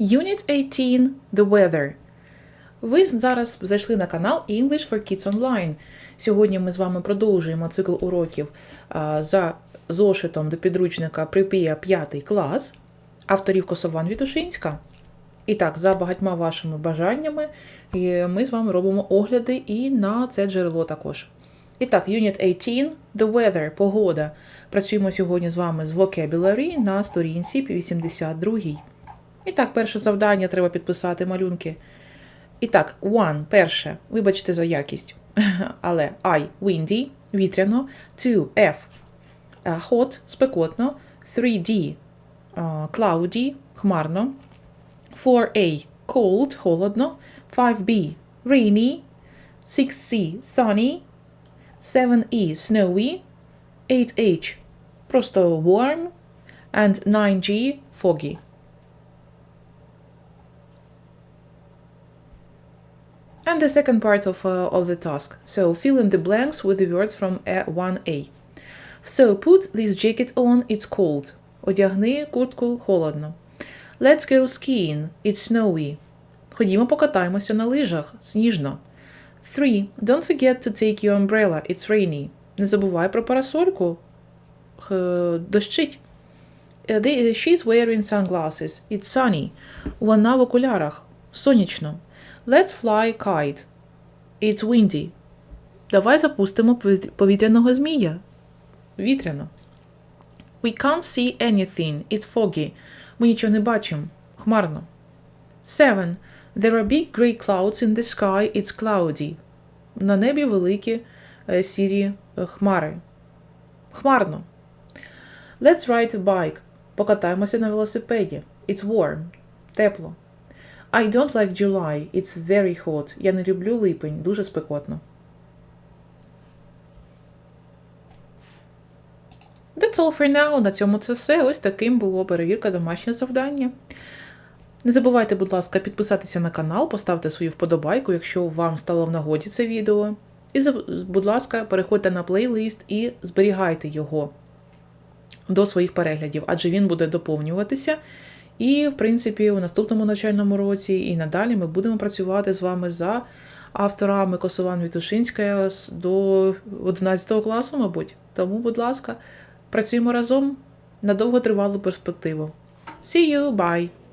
Unit 18 The Weather. Ви зараз зайшли на канал English for Kids Online. Сьогодні ми з вами продовжуємо цикл уроків за зошитом до підручника Припія 5 клас авторів Косован Вітушинська. І так, за багатьма вашими бажаннями ми з вами робимо огляди і на це джерело також. І так, Unit 18 The Weather погода. Працюємо сьогодні з вами з Vocabulary на сторінці 82. І так, перше завдання треба підписати малюнки. І так, one, перше, вибачте за якість. Але I, windy, вітряно. Two, F, uh, hot, спекотно. 3D, uh, cloudy, хмарно. 4A, cold, холодно. 5B, rainy. 6C, sunny. 7E, snowy. 8H, просто warm. And 9G, foggy. And the second part of, uh, of the task. So fill in the blanks with the words from uh, 1A. So put this jacket on, it's cold. Одягни куртку холодно. Let's go skiing, it's snowy. Ходімо покатаємося на лижах, сніжно. 3. Don't forget to take your umbrella, it's rainy. Не забувай про парасольку. Х- Дощить. Uh, the- She's wearing sunglasses, it's sunny. Вона в окулярах, сонячно. Let's fly kite. It's windy. Давай запустимо повітряного змія. Вітряно. We can't see anything. It's foggy. Ми нічого не бачимо. Хмарно. 7. There are big grey clouds in the sky. It's cloudy. На небі великі е, сірі е, хмари. Хмарно. Let's ride a bike. Покатаємося на велосипеді. It's warm. Тепло. I don't like July. It's very hot. Я не люблю липень, дуже спекотно. That's all for now. На цьому це все. Ось таким було перевірка домашнє завдання. Не забувайте, будь ласка, підписатися на канал, поставте свою вподобайку, якщо вам стало в нагоді це відео. І, будь ласка, переходьте на плейлист і зберігайте його до своїх переглядів, адже він буде доповнюватися. І, в принципі, у наступному навчальному році і надалі ми будемо працювати з вами за авторами Косован Вітушинська до 11 класу, мабуть. Тому, будь ласка, працюємо разом на довготривалу перспективу. See you, bye!